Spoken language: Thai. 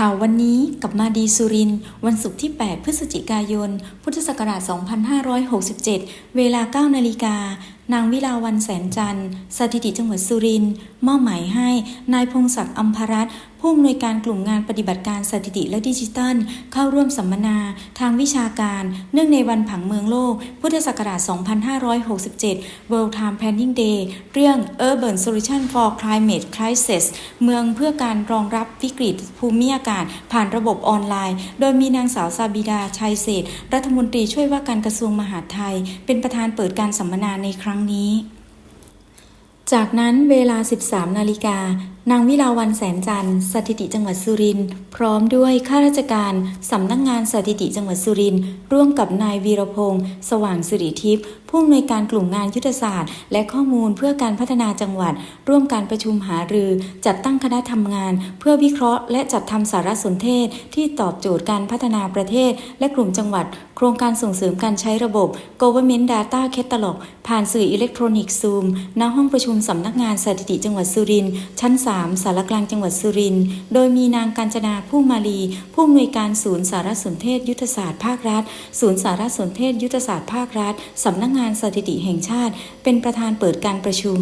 ข่าววันนี้กับมาดีสุริน วันศุกร์ที่ 8 พฤศจิกายน พุทธศักราช 2567 เวลา 9 นาฬิกา นางวิลาวันแสนจันทร์สถิติจังหวัดสุรินทร์มอบหมายให้ นายพงศักดิ์อัมพรัตน์ผู้อำนวยการกลุ่มงานปฏิบัติการสถิติและดิจิทัล เข้าร่วมสัมมนา ทางวิชาการ เนื่องในวันผังเมืองโลก พุทธศักราช 2567 World Time Planning Day เรื่อง Urban Solution for Climate Crisis เมืองเพื่อการรองรับวิกฤตภูมิอากาศ ผ่านระบบออนไลน์ โดยมีนางสาวซาบิดาชัยเศษรัฐมนตรีช่วยว่าการกระทรวงมหาดไทย เป็นประธานเปิดการสัมมนาในครั้งครั้งนี้ จากนั้นเวลา 13 นาฬิกา นางวิลาวันแสนจันทร์สถิติจังหวัดสุรินทร์พร้อมด้วยข้าราชการสำนักงงานสถิติจังหวัดสุรินทร์ร่วมกับนายวีรพงศ์สว่างสิริทิพย์ผู้อำนวยการกลุ่มงานยุทธศาสตร์ และข้อมูลเพื่อการพัฒนาจังหวัด ร่วมการประชุมหารือ จัดตั้งคณะทำงาน เพื่อวิเคราะห์ และจัดทำสารสนเทศ ที่ตอบโจทย์การพัฒนาประเทศ และกลุ่มจังหวัด โครงการส่งเสริมการใช้ระบบ Government Data Catalog ผ่านสื่ออิเล็กทรอนิกส์ซูมณห้องประชุมมสำนักงานสถิติจังหวัดสุรินทร์ชั้น 3 สารกลางจังหวัดสุรินทร์โดยมีนางกาญจนาผู้มาลี ผู้อำนวยการศูนย์สารสนเทศยุทธศาสตร์ภาครัฐ ศูนย์สารสนเทศยุทธศาสตร์ภาครัฐสำนักงานสถิติแห่งชาติ เป็นประธานเปิดการประชุม